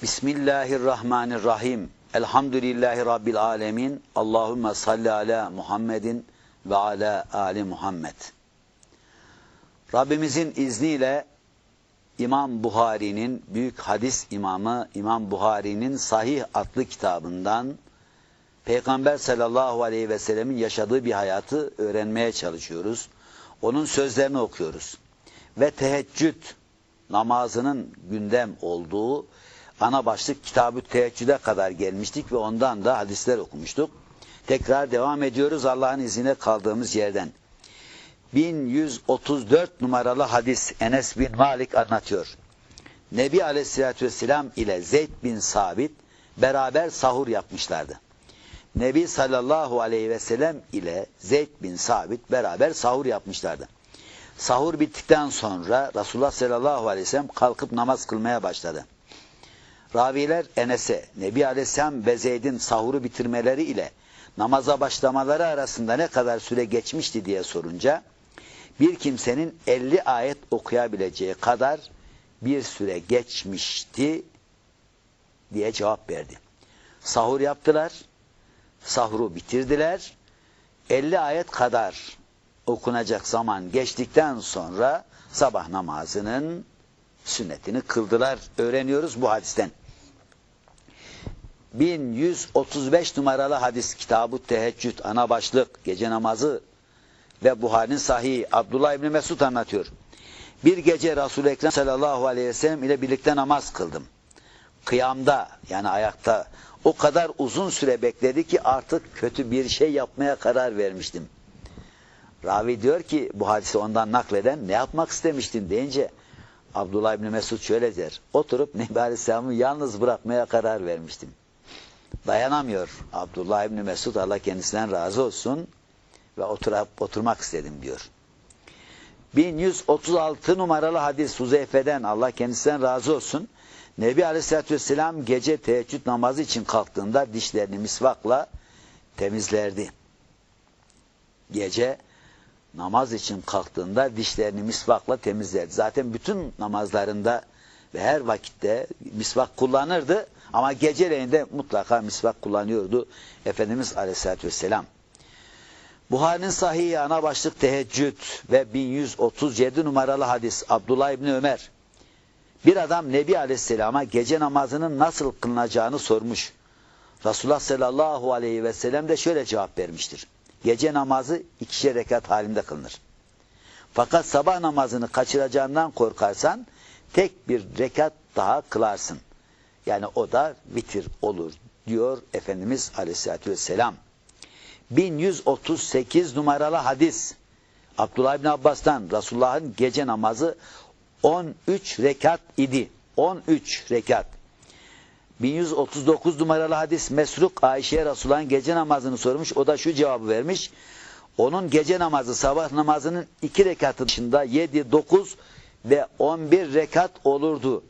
Bismillahirrahmanirrahim. Elhamdülillahi Rabbil alemin. Allahümme salli ala Muhammedin ve ala Ali Muhammed. Rabbimizin izniyle İmam Buhari'nin büyük hadis imamı İmam Buhari'nin Sahih adlı kitabından Peygamber sallallahu aleyhi ve sellemin yaşadığı bir hayatı öğrenmeye çalışıyoruz. Onun sözlerini okuyoruz. Ve teheccüd namazının gündem olduğu ana başlık kitabı teheccüde kadar gelmiştik ve ondan da hadisler okumuştuk. Tekrar devam ediyoruz Allah'ın izniyle kaldığımız yerden. 1134 numaralı hadis Enes bin Malik anlatıyor. Nebi Aleyhisselatü Vesselam ile Zeyd bin Sabit beraber sahur yapmışlardı. Nebi sallallahu aleyhi ve sellem ile Zeyd bin Sabit beraber sahur yapmışlardı. Sahur bittikten sonra Resulullah sallallahu aleyhi ve sellem kalkıp namaz kılmaya başladı. Raviler Enes'e Nebi Aleyhisselam ve Zeyd'in sahuru bitirmeleri ile namaza başlamaları arasında ne kadar süre geçmişti diye sorunca bir kimsenin 50 ayet okuyabileceği kadar bir süre geçmişti diye cevap verdi. Sahur yaptılar, sahuru bitirdiler, 50 ayet kadar okunacak zaman geçtikten sonra sabah namazının sünnetini kıldılar. Öğreniyoruz bu hadisten. 1135 numaralı hadis kitabı teheccüd ana başlık gece namazı ve Buhari'nin sahihi Abdullah İbni Mesud anlatıyor. Bir gece Resul-i Ekrem sallallahu aleyhi ve sellem ile birlikte namaz kıldım. Kıyamda yani ayakta o kadar uzun süre bekledi ki artık kötü bir şey yapmaya karar vermiştim. Ravi diyor ki bu hadisi ondan nakleden ne yapmak istemiştin deyince Abdullah İbni Mesud şöyle der. Oturup Nebi Aleyhisselam'ı yalnız bırakmaya karar vermiştim. Dayanamıyor Abdullah İbni Mesud Allah kendisinden razı olsun ve oturup oturmak istedim diyor. 1136 numaralı hadis Huzeyfe'den Allah kendisinden razı olsun. Nebi Aleyhisselatü Vesselam gece teheccüd namazı için kalktığında dişlerini misvakla temizlerdi. Gece namaz için kalktığında dişlerini misvakla temizlerdi. Zaten bütün namazlarında ve her vakitte misvak kullanırdı ama geceleyin de mutlaka misvak kullanıyordu Efendimiz Aleyhisselatü Vesselam. Buhari'nin sahihi ana başlık teheccüd ve 1137 numaralı hadis Abdullah İbni Ömer. Bir adam Nebi Aleyhisselam'a gece namazının nasıl kılınacağını sormuş. Resulullah sallallahu aleyhi ve sellem de şöyle cevap vermiştir. Gece namazı ikişer rekat halinde kılınır. Fakat sabah namazını kaçıracağından korkarsan tek bir rekat daha kılarsın. Yani o da vitir olur diyor Efendimiz Aleyhisselatü Vesselam. 1138 numaralı hadis Abdullah İbni Abbas'tan Resulullah'ın gece namazı 13 rekat idi. 13 rekat. 1139 numaralı hadis Mesruk Ayşe'ye Resulullah'ın gece namazını sormuş. O da şu cevabı vermiş. Onun gece namazı sabah namazının 2 rekatı dışında 7, 9 ve 11 rekat olurdu.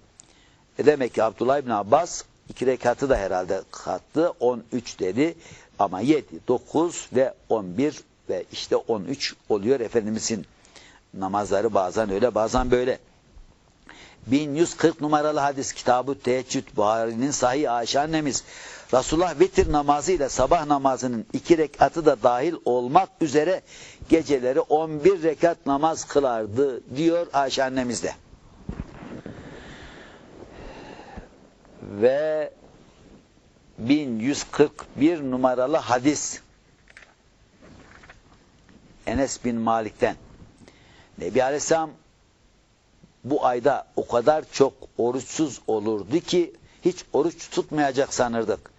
E demek ki Abdullah İbni Abbas 2 rekatı da herhalde kattı. 13 dedi. Ama 7, 9 ve 11 ve işte 13 oluyor Efendimizin namazları bazen öyle bazen böyle. 1140 numaralı hadis kitabı Teheccüd Buhari'nin sahih Ayşe annemiz Resulullah vitir namazı ile sabah namazının iki rekatı da dahil olmak üzere geceleri 11 rekat namaz kılardı diyor Ayşe annemiz de. Ve 1141 numaralı hadis Enes bin Malik'ten Nebi Aleyhisselam bu ayda o kadar çok oruçsuz olurdu ki hiç oruç tutmayacak sanırdık.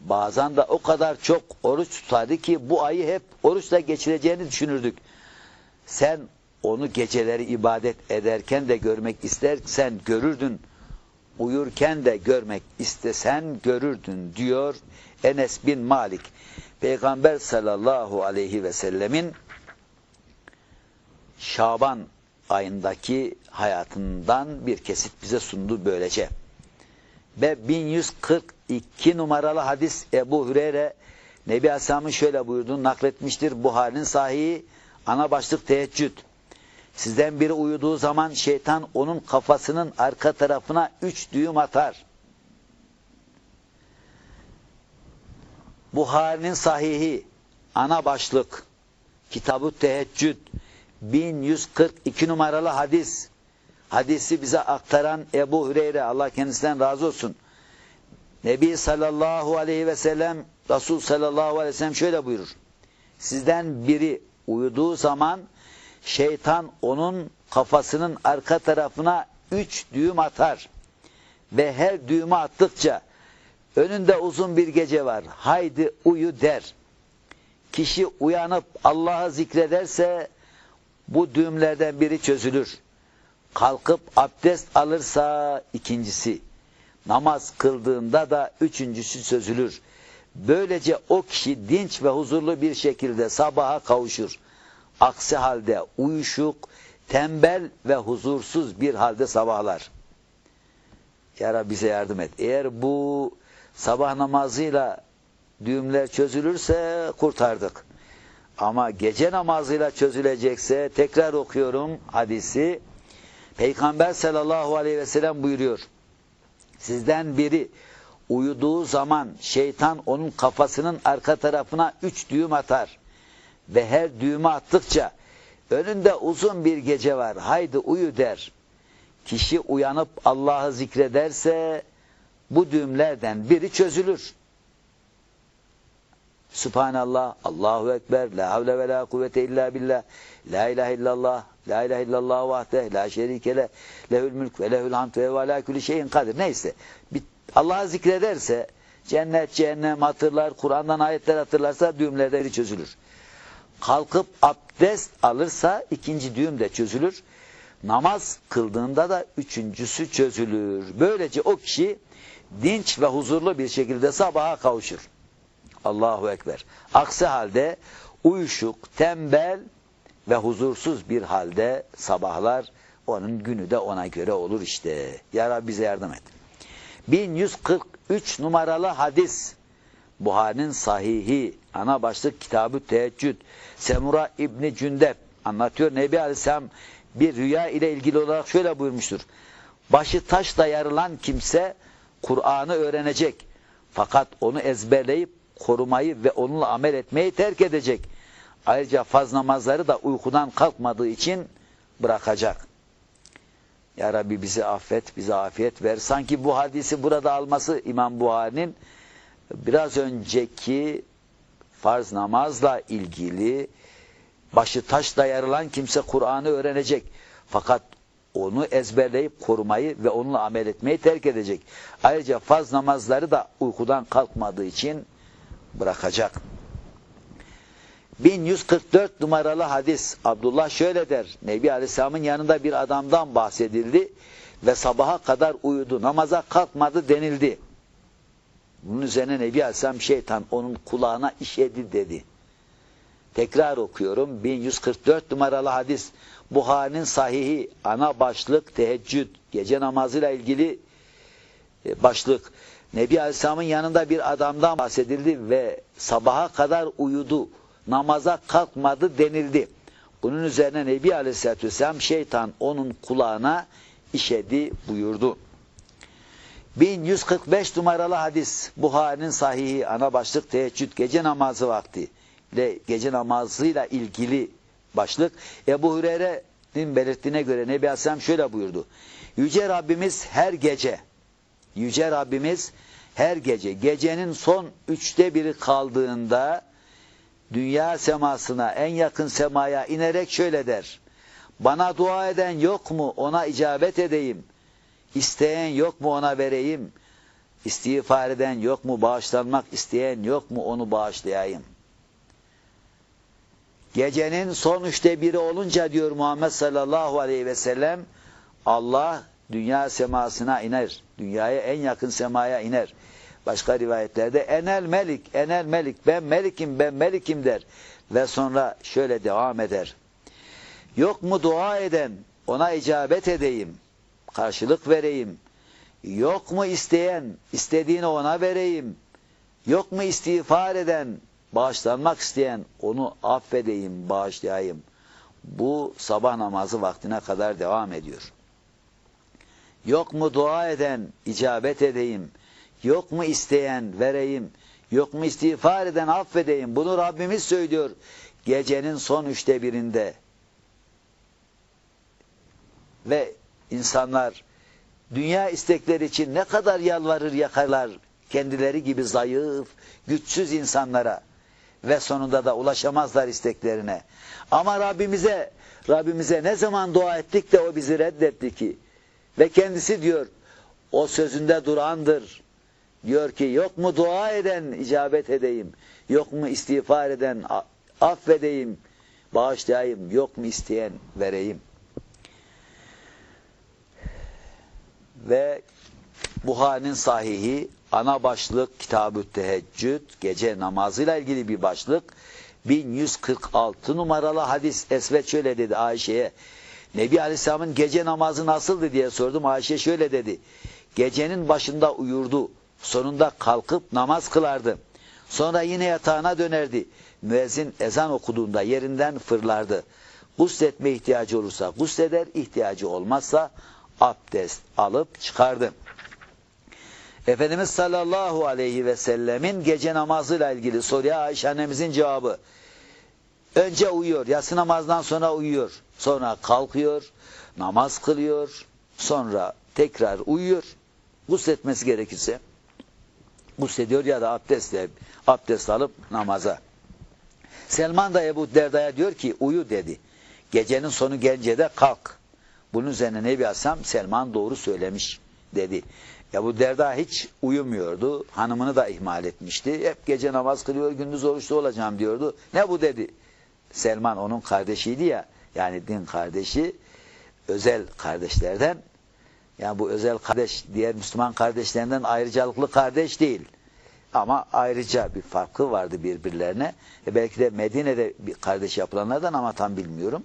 Bazen de o kadar çok oruç tutardı ki bu ayı hep oruçla geçireceğini düşünürdük. Sen onu geceleri ibadet ederken de görmek istersen görürdün. Uyurken de görmek istesen görürdün diyor Enes bin Malik. Peygamber sallallahu aleyhi ve sellemin Şaban ayındaki hayatından bir kesit bize sundu böylece. Ve 1142 numaralı hadis Ebu Hüreyre Nebi Aleyhisselam'ın şöyle buyurduğunu nakletmiştir. Buhari'nin sahihi ana başlık teheccüd. Sizden biri uyuduğu zaman şeytan onun kafasının arka tarafına üç düğüm atar. Buhari'nin sahihi ana başlık kitabı teheccüd 1142 numaralı hadis. Hadisi bize aktaran Ebu Hüreyre Allah kendisinden razı olsun. Nebi sallallahu aleyhi ve sellem Resul sallallahu aleyhi ve sellem şöyle buyurur. Sizden biri uyuduğu zaman şeytan onun kafasının arka tarafına üç düğüm atar. Ve her düğümü attıkça önünde uzun bir gece var. Haydi uyu der. Kişi uyanıp Allah'ı zikrederse bu düğümlerden biri çözülür. Kalkıp abdest alırsa ikincisi. Namaz kıldığında da üçüncüsü çözülür. Böylece o kişi dinç ve huzurlu bir şekilde sabaha kavuşur. Aksi halde uyuşuk, tembel ve huzursuz bir halde sabahlar. Ya Rabbi bize yardım et. Eğer bu sabah namazıyla düğümler çözülürse kurtardık. Ama gece namazıyla çözülecekse tekrar okuyorum hadisi. Peygamber sallallahu aleyhi ve sellem buyuruyor. Sizden biri uyuduğu zaman şeytan onun kafasının arka tarafına üç düğüm atar. Ve her düğümü attıkça önünde uzun bir gece var haydi uyu der. Kişi uyanıp Allah'ı zikrederse bu düğümlerden biri çözülür. Subhanallah, Allahu Ekber, La havle ve la kuvvete illa billah, La ilahe illallah, La ilahe illallah vahde, La şerike le, lehül mülk ve lehül hamd ve ala külli şeyin kadir. Neyse, Allah'ı zikrederse, cennet, cehennem hatırlar, Kur'an'dan ayetler hatırlarsa düğümlerden çözülür. Kalkıp abdest alırsa ikinci düğüm de çözülür. Namaz kıldığında da üçüncüsü çözülür. Böylece o kişi dinç ve huzurlu bir şekilde sabaha kavuşur. Allahu Ekber. Aksi halde uyuşuk, tembel ve huzursuz bir halde sabahlar onun günü de ona göre olur işte. Ya Rabbi bize yardım et. 1143 numaralı hadis. Buhari'nin sahihi ana başlık kitabı teheccüd. Semura İbni Cündep anlatıyor. Nebi Aleyhisselam bir rüya ile ilgili olarak şöyle buyurmuştur. Başı taşla yarılan kimse Kur'an'ı öğrenecek. Fakat onu ezberleyip korumayı ve onunla amel etmeyi terk edecek. Ayrıca faz namazları da uykudan kalkmadığı için bırakacak. Ya Rabbi bizi affet, bize afiyet ver. Sanki bu hadisi burada alması İmam Buhari'nin biraz önceki farz namazla ilgili başı taşla yarılan kimse Kur'an'ı öğrenecek. Fakat onu ezberleyip korumayı ve onunla amel etmeyi terk edecek. Ayrıca farz namazları da uykudan kalkmadığı için bırakacak. 1144 numaralı hadis Abdullah şöyle der. Nebi Aleyhisselam'ın yanında bir adamdan bahsedildi ve sabaha kadar uyudu. Namaza kalkmadı denildi. Bunun üzerine Nebi Aleyhisselam şeytan onun kulağına işedi dedi. Tekrar okuyorum. 1144 numaralı hadis. Buhari'nin sahihi ana başlık teheccüd gece namazıyla ilgili e, başlık. Nebi Aleyhisselam'ın yanında bir adamdan bahsedildi ve sabaha kadar uyudu. Namaza kalkmadı denildi. Bunun üzerine Nebi Aleyhisselatü Vesselam şeytan onun kulağına işedi buyurdu. 1145 numaralı hadis Buhari'nin sahihi ana başlık teheccüd gece namazı vakti ile gece namazıyla ilgili başlık Ebu Hureyre'nin belirttiğine göre Nebi Aleyhisselam şöyle buyurdu. Yüce Rabbimiz her gece Yüce Rabbimiz her gece gecenin son üçte biri kaldığında dünya semasına en yakın semaya inerek şöyle der. Bana dua eden yok mu ona icabet edeyim. İsteyen yok mu ona vereyim. İstiğfar eden yok mu bağışlanmak isteyen yok mu onu bağışlayayım. Gecenin son üçte biri olunca diyor Muhammed sallallahu aleyhi ve sellem Allah dünya semasına iner. Dünyaya en yakın semaya iner. Başka rivayetlerde enel melik, enel melik, ben melikim, ben melikim der. Ve sonra şöyle devam eder. Yok mu dua eden, ona icabet edeyim, karşılık vereyim. Yok mu isteyen, istediğini ona vereyim. Yok mu istiğfar eden, bağışlanmak isteyen, onu affedeyim, bağışlayayım. Bu sabah namazı vaktine kadar devam ediyor. Yok mu dua eden icabet edeyim. Yok mu isteyen vereyim. Yok mu istiğfar eden affedeyim. Bunu Rabbimiz söylüyor. Gecenin son üçte birinde. Ve insanlar dünya istekleri için ne kadar yalvarır yakarlar kendileri gibi zayıf, güçsüz insanlara ve sonunda da ulaşamazlar isteklerine. Ama Rabbimize Rabbimize ne zaman dua ettik de o bizi reddetti ki ve kendisi diyor o sözünde durandır. Diyor ki yok mu dua eden icabet edeyim. Yok mu istiğfar eden affedeyim, bağışlayayım. Yok mu isteyen vereyim. Ve Buhari'nin sahihi ana başlık Kitab-ı Teheccüd gece namazıyla ilgili bir başlık. 1146 numaralı hadis Esvet şöyle dedi Ayşe'ye. Nebi Aleyhisselam'ın gece namazı nasıldı diye sordum. Ayşe şöyle dedi. Gecenin başında uyurdu sonunda kalkıp namaz kılardı. Sonra yine yatağına dönerdi. Müezzin ezan okuduğunda yerinden fırlardı. Gusletme ihtiyacı olursa gusleder ihtiyacı olmazsa abdest alıp çıkardı. Efendimiz sallallahu aleyhi ve sellemin gece namazıyla ilgili soruya Ayşe annemizin cevabı. Önce uyuyor, yatsı namazdan sonra uyuyor. Sonra kalkıyor, namaz kılıyor. Sonra tekrar uyuyor. Gusletmesi gerekirse guslediyor ya da abdestle, abdest alıp namaza. Selman da Ebu Derda'ya diyor ki uyu dedi. Gecenin sonu gelince de kalk. Bunun üzerine Nebi Asam Selman doğru söylemiş dedi. Ya bu Derda hiç uyumuyordu. Hanımını da ihmal etmişti. Hep gece namaz kılıyor, gündüz oruçlu olacağım diyordu. Ne bu dedi. Selman onun kardeşiydi ya. Yani din kardeşi. Özel kardeşlerden. Yani bu özel kardeş diğer Müslüman kardeşlerinden ayrıcalıklı kardeş değil. Ama ayrıca bir farkı vardı birbirlerine. E belki de Medine'de bir kardeş yapılanlardan ama tam bilmiyorum.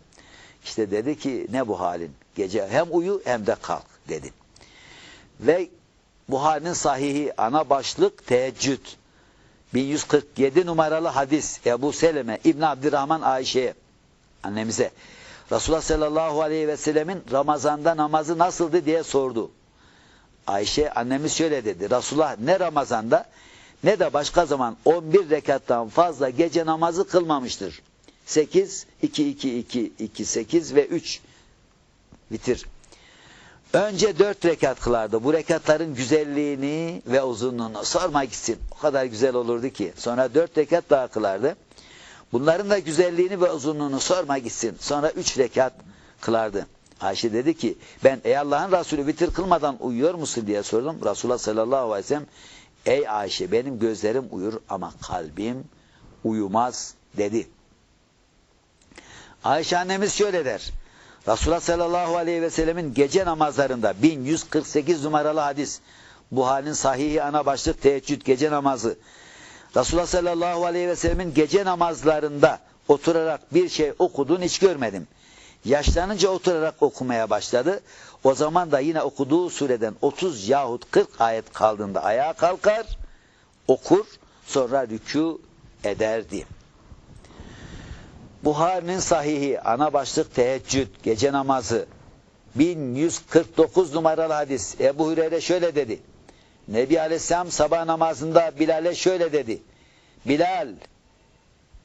İşte dedi ki ne bu halin? Gece hem uyu hem de kalk dedi. Ve Buhari'nin sahihi ana başlık teheccüd. 1147 numaralı hadis Ebu Seleme İbn Abdurrahman Ayşe'ye annemize Resulullah sallallahu aleyhi ve sellemin Ramazan'da namazı nasıldı diye sordu. Ayşe annemiz şöyle dedi. Resulullah ne Ramazan'da ne de başka zaman 11 rekattan fazla gece namazı kılmamıştır. 8, 2, 2, 2, 2, 8 ve 3 bitir. Önce dört rekat kılardı. Bu rekatların güzelliğini ve uzunluğunu sormak için o kadar güzel olurdu ki. Sonra dört rekat daha kılardı. Bunların da güzelliğini ve uzunluğunu sormak gitsin. Sonra üç rekat kılardı. Ayşe dedi ki ben ey Allah'ın Resulü bitir kılmadan uyuyor musun diye sordum. Resulullah sallallahu aleyhi ve sellem ey Ayşe benim gözlerim uyur ama kalbim uyumaz dedi. Ayşe annemiz şöyle der. Resulullah sallallahu aleyhi ve sellemin gece namazlarında 1148 numaralı hadis. Buhari'nin sahihi ana başlık teheccüd gece namazı. Resulullah sallallahu aleyhi ve sellemin gece namazlarında oturarak bir şey okudun hiç görmedim. Yaşlanınca oturarak okumaya başladı. O zaman da yine okuduğu sureden 30 yahut 40 ayet kaldığında ayağa kalkar, okur, sonra rükû ederdi. Buhari'nin sahihi ana başlık teheccüd gece namazı 1149 numaralı hadis Ebu Hüreyre şöyle dedi. Nebi Aleyhisselam sabah namazında Bilal'e şöyle dedi. Bilal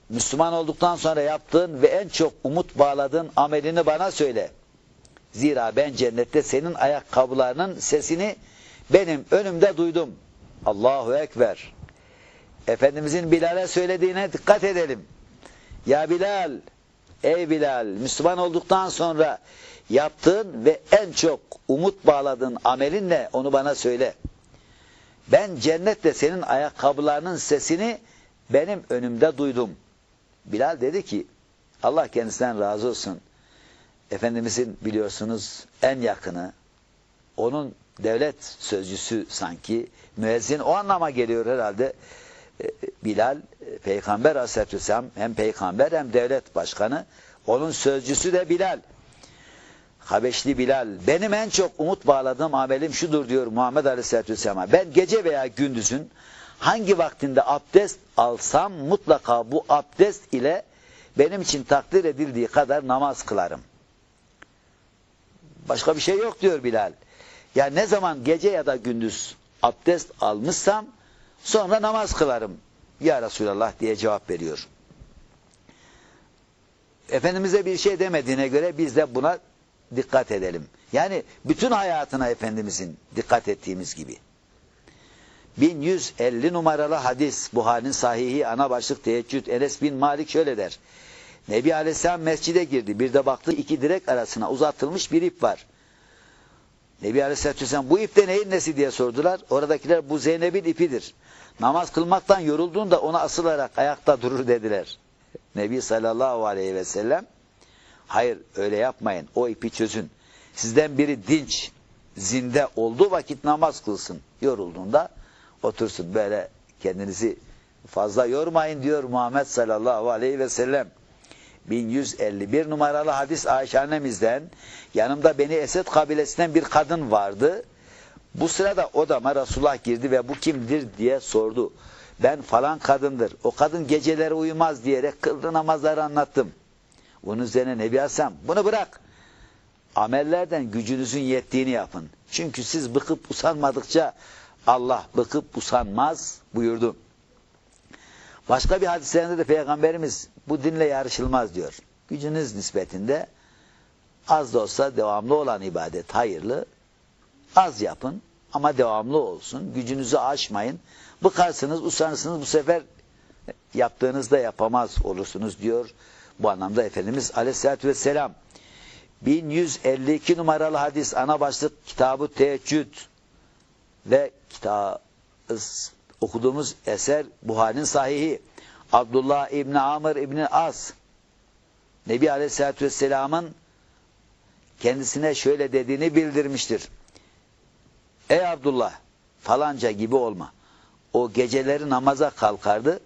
Müslüman olduktan sonra yaptığın ve en çok umut bağladığın amelini bana söyle. Zira ben cennette senin ayakkabılarının sesini benim önümde duydum. Allahu Ekber. Efendimizin Bilal'e söylediğine dikkat edelim. Ya Bilal, ey Bilal, Müslüman olduktan sonra yaptığın ve en çok umut bağladığın amelin ne? Onu bana söyle. Ben cennette senin ayakkabılarının sesini benim önümde duydum. Bilal dedi ki, Allah kendisinden razı olsun. Efendimizin biliyorsunuz en yakını, onun devlet sözcüsü sanki, müezzin o anlama geliyor herhalde. Bilal Peygamber Aleyhisselatü Vesselam hem peygamber hem devlet başkanı. Onun sözcüsü de Bilal. Habeşli Bilal. Benim en çok umut bağladığım amelim şudur diyor Muhammed Aleyhisselatü Vesselam'a. Ben gece veya gündüzün hangi vaktinde abdest alsam mutlaka bu abdest ile benim için takdir edildiği kadar namaz kılarım. Başka bir şey yok diyor Bilal. Yani ne zaman gece ya da gündüz abdest almışsam Sonra namaz kılarım. Ya Resulallah diye cevap veriyor. Efendimiz'e bir şey demediğine göre biz de buna dikkat edelim. Yani bütün hayatına Efendimiz'in dikkat ettiğimiz gibi. 1150 numaralı hadis Buhari'nin sahihi ana başlık teheccüd Enes bin Malik şöyle der. Nebi Aleyhisselam mescide girdi. Bir de baktı iki direk arasına uzatılmış bir ip var. Nebi Aleyhisselatü Vesselam bu ip de neyin nesi diye sordular. Oradakiler bu Zeynep'in ipidir. Namaz kılmaktan yorulduğunda ona asılarak ayakta durur dediler. Nebi sallallahu aleyhi ve sellem hayır öyle yapmayın o ipi çözün. Sizden biri dinç zinde olduğu vakit namaz kılsın. Yorulduğunda otursun böyle kendinizi fazla yormayın diyor Muhammed sallallahu aleyhi ve sellem. 1151 numaralı hadis Ayşe annemizden yanımda Beni Esed kabilesinden bir kadın vardı. Bu sırada odama Resulullah girdi ve bu kimdir diye sordu. Ben falan kadındır. O kadın geceleri uyumaz diyerek kıldığı namazları anlattım. Bunun üzerine Nebi Hasan bunu bırak. Amellerden gücünüzün yettiğini yapın. Çünkü siz bıkıp usanmadıkça Allah bıkıp usanmaz buyurdu. Başka bir hadislerinde de Peygamberimiz bu dinle yarışılmaz diyor. Gücünüz nispetinde az da olsa devamlı olan ibadet hayırlı. Az yapın ama devamlı olsun. Gücünüzü aşmayın. Bıkarsınız, usanırsınız bu sefer yaptığınızda yapamaz olursunuz diyor. Bu anlamda Efendimiz Aleyhisselatü Vesselam 1152 numaralı hadis ana başlık kitabı teheccüd ve kitap okuduğumuz eser Buhari'nin sahihi Abdullah İbni Amr İbni As Nebi Aleyhisselatü Vesselam'ın kendisine şöyle dediğini bildirmiştir. Ey Abdullah falanca gibi olma. O geceleri namaza kalkardı.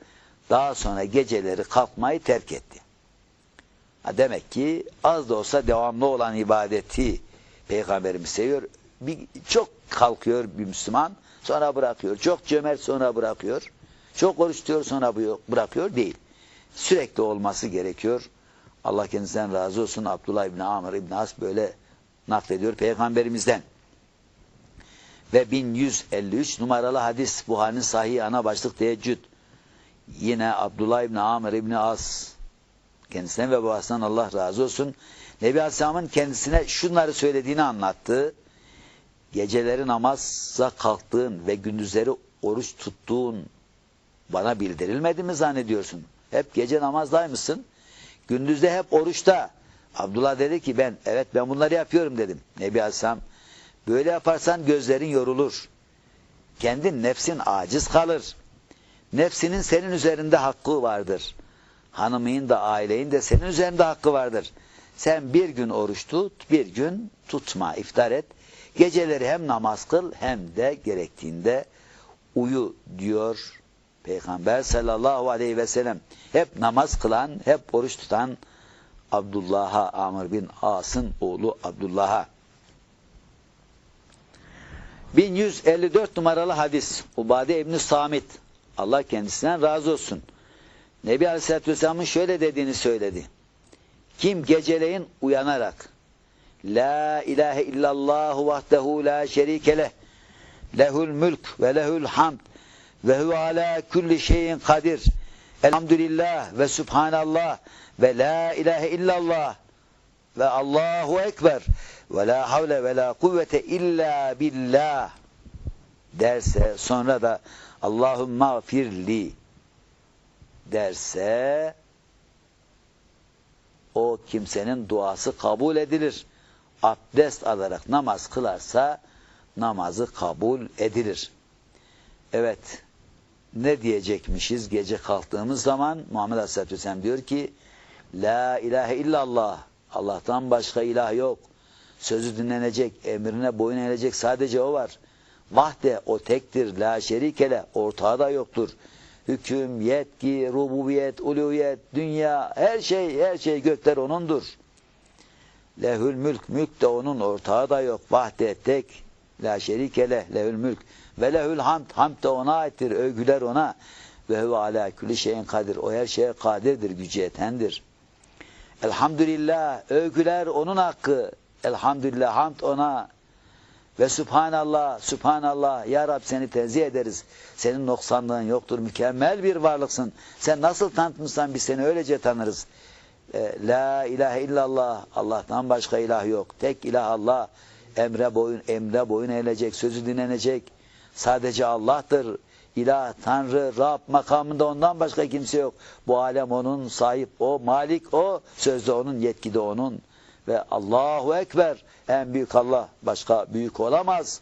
Daha sonra geceleri kalkmayı terk etti. Ha demek ki az da olsa devamlı olan ibadeti Peygamberimiz seviyor. Bir, çok kalkıyor bir Müslüman sonra bırakıyor. Çok cömert sonra bırakıyor. Çok oruç tutuyor sonra bırakıyor değil. Sürekli olması gerekiyor. Allah kendisinden razı olsun. Abdullah İbni Amr İbni As böyle naklediyor Peygamberimizden. Ve 1153 numaralı hadis Buhari'nin sahih ana başlık teheccüd. Yine Abdullah İbni Amr İbni As kendisine ve babasından Allah razı olsun. Nebi Aleyhisselam'ın kendisine şunları söylediğini anlattı. Geceleri namaza kalktığın ve gündüzleri oruç tuttuğun bana bildirilmedi mi zannediyorsun? Hep gece namazdaymışsın. Gündüzde hep oruçta. Abdullah dedi ki ben evet ben bunları yapıyorum dedim. Nebi Aleyhisselam böyle yaparsan gözlerin yorulur. Kendin nefsin aciz kalır. Nefsinin senin üzerinde hakkı vardır. Hanımın da ailenin de senin üzerinde hakkı vardır. Sen bir gün oruç tut, bir gün tutma, iftar et. Geceleri hem namaz kıl hem de gerektiğinde uyu diyor Peygamber sallallahu aleyhi ve sellem. Hep namaz kılan, hep oruç tutan Abdullah'a, Amr bin As'ın oğlu Abdullah'a. 1154 numaralı hadis. Ubade İbni Samit. Allah kendisinden razı olsun. Nebi Aleyhisselatü Vesselam'ın şöyle dediğini söyledi. Kim geceleyin uyanarak La ilahe illallah vahdehu la şerike leh lehul mülk ve lehul hamd ve huve ala kulli şeyin kadir elhamdülillah ve subhanallah ve la ilahe illallah ve Allahu ekber ve la havle ve la kuvvete illa billah derse sonra da Allahümme firli derse o kimsenin duası kabul edilir. Abdest alarak namaz kılarsa namazı kabul edilir. Evet, ne diyecekmişiz gece kalktığımız zaman? Muhammed Aleyhisselatü Vesselam diyor ki, La ilahe illallah, Allah'tan başka ilah yok. Sözü dinlenecek, emrine boyun eğilecek sadece o var. Vahde o tektir, la şerikele, ortağı da yoktur hüküm, yetki, rububiyet, uluviyet, dünya, her şey, her şey gökler O'nundur. Lehül mülk, mülk de O'nun, ortağı da yok. Vahde tek, la şerike leh, lehül mülk. Ve lehül hamd, hamd de O'na aittir, övgüler O'na. Ve huve ala külli şeyin kadir, O her şeye kadirdir, gücü yetendir. Elhamdülillah, övgüler O'nun hakkı. Elhamdülillah, hamd O'na. Ve Subhanallah, Subhanallah, Ya Rab seni tenzih ederiz. Senin noksanlığın yoktur, mükemmel bir varlıksın. Sen nasıl tanıtmışsan biz seni öylece tanırız. E, La ilahe illallah, Allah'tan başka ilah yok. Tek ilah Allah. Emre boyun, emre boyun eğilecek, sözü dinlenecek. Sadece Allah'tır. İlah, Tanrı, Rab makamında ondan başka kimse yok. Bu alem onun, sahip o, malik o, sözde onun, yetkide onun. Ve Allahu Ekber, en büyük Allah, başka büyük olamaz.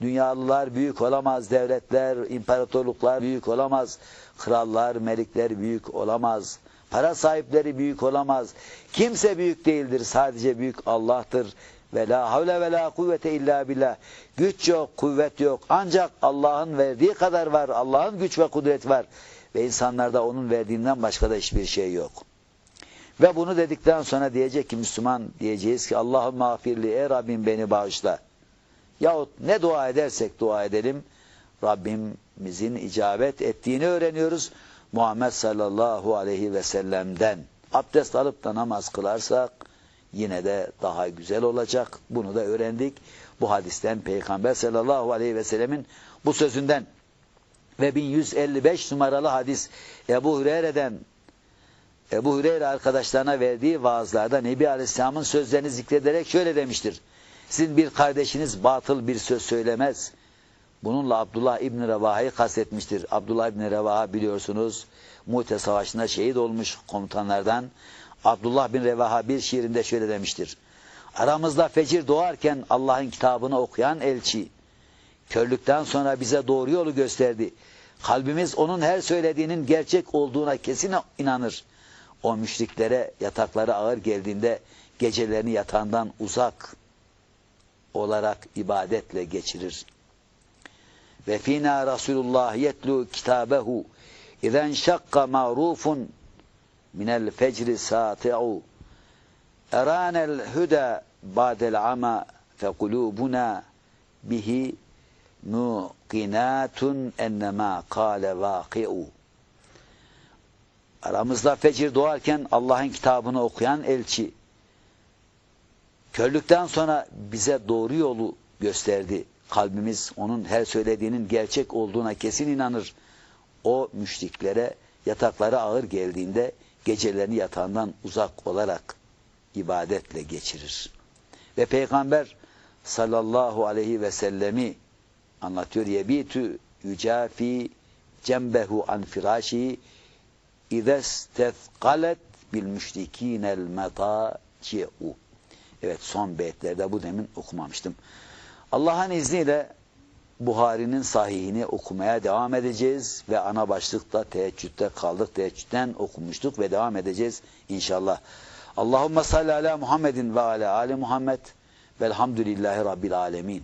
Dünyalılar büyük olamaz, devletler, imparatorluklar büyük olamaz. Krallar, melikler büyük olamaz. Para sahipleri büyük olamaz. Kimse büyük değildir, sadece büyük Allah'tır. Ve la havle ve la kuvvete illa billah. Güç yok, kuvvet yok. Ancak Allah'ın verdiği kadar var. Allah'ın güç ve kudret var. Ve insanlarda onun verdiğinden başka da hiçbir şey yok. Ve bunu dedikten sonra diyecek ki Müslüman diyeceğiz ki Allah'ım mağfirli ey Rabbim beni bağışla. Yahut ne dua edersek dua edelim Rabbimizin icabet ettiğini öğreniyoruz. Muhammed sallallahu aleyhi ve sellem'den abdest alıp da namaz kılarsak yine de daha güzel olacak. Bunu da öğrendik. Bu hadisten Peygamber sallallahu aleyhi ve sellemin bu sözünden ve 1155 numaralı hadis Ebu Hureyre'den Ebu Hureyre arkadaşlarına verdiği vaazlarda Nebi Aleyhisselam'ın sözlerini zikrederek şöyle demiştir. Sizin bir kardeşiniz batıl bir söz söylemez. Bununla Abdullah İbni Revaha'yı kastetmiştir. Abdullah İbni Revaha biliyorsunuz Mu'te Savaşı'nda şehit olmuş komutanlardan. Abdullah bin Revaha bir şiirinde şöyle demiştir. Aramızda fecir doğarken Allah'ın kitabını okuyan elçi, körlükten sonra bize doğru yolu gösterdi. Kalbimiz onun her söylediğinin gerçek olduğuna kesin inanır. O müşriklere yatakları ağır geldiğinde gecelerini yatağından uzak olarak ibadetle geçirir. Ve fina Resulullah yetlu kitabehu izen şakka ma'rufun minel fecri sati'u eranel huda ba'del ama fekulubuna bihi muqinatun ennema kâle vâki'u aramızda fecir doğarken Allah'ın kitabını okuyan elçi körlükten sonra bize doğru yolu gösterdi. Kalbimiz onun her söylediğinin gerçek olduğuna kesin inanır. O müşriklere yatakları ağır geldiğinde gecelerini yatağından uzak olarak ibadetle geçirir. Ve Peygamber sallallahu aleyhi ve sellemi anlatıyor. Yebitü yücafi cembehu an İzestezkalet bil müşrikinel metaci'u. Evet son beyitlerde bu demin okumamıştım. Allah'ın izniyle Buhari'nin sahihini okumaya devam edeceğiz ve ana başlıkta teheccüde kaldık. Teheccüden okumuştuk ve devam edeceğiz inşallah. Allahümme salli ala Muhammedin ve ala ali Muhammed velhamdülillahi rabbil alemin.